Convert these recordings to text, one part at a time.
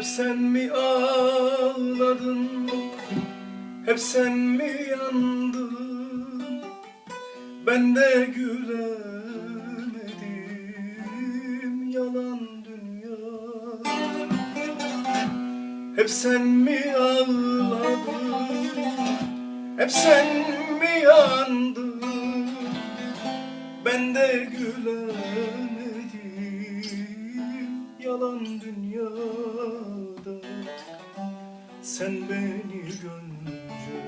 Hep sen mi ağladın? Hep sen mi yandın? Ben de gülemedim Yalan dünya Hep sen mi ağladın? Hep sen mi yandın? Ben de gülemedim Yalan dünyada. Sen beni görünce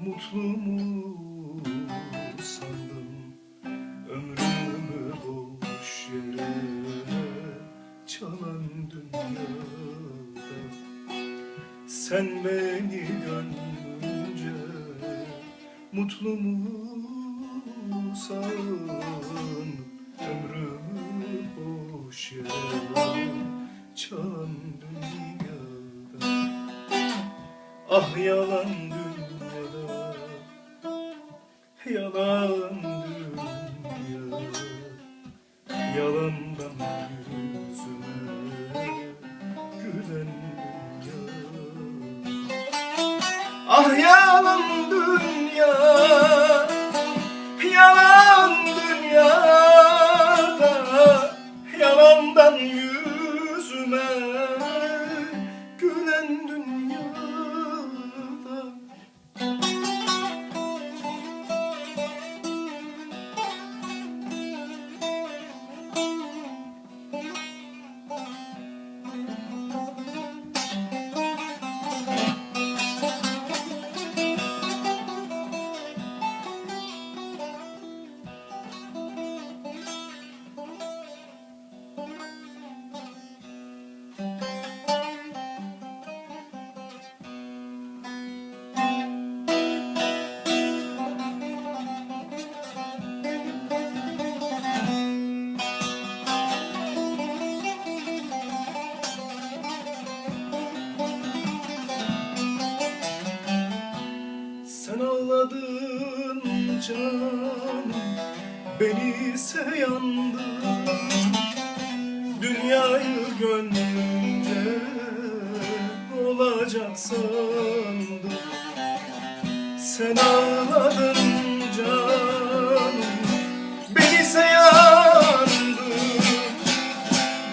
Mutlu mu sandım Ömrümü boş yere Çalan dünyada. Sen beni görünce Mutlu mu san Ömrümü boş yere Çalan dünyada Ah yalan dünyada Yalan dünya Yalandan yüzüme Gülen dünya Ah yalan dünya canım Beni ise yandın Dünyayı gönlünce Olacak sandım. Sen ağladın canım Beni ise yandın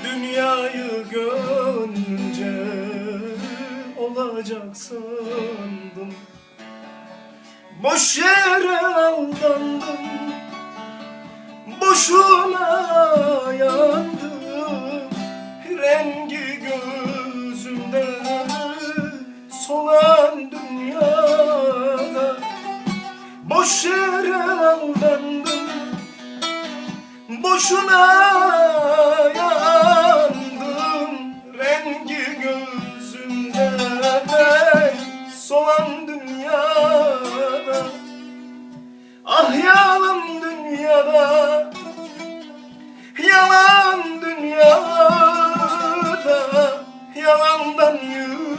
Dünyayı gönlünce Olacak sandım Boş yere aldandım. Boşuna yandım. Rengi gözümde Solan dünyada. Boş yere aldandım. Boşuna Ah yalan dünyada. Yalan dünyada. Yalandan yüzüme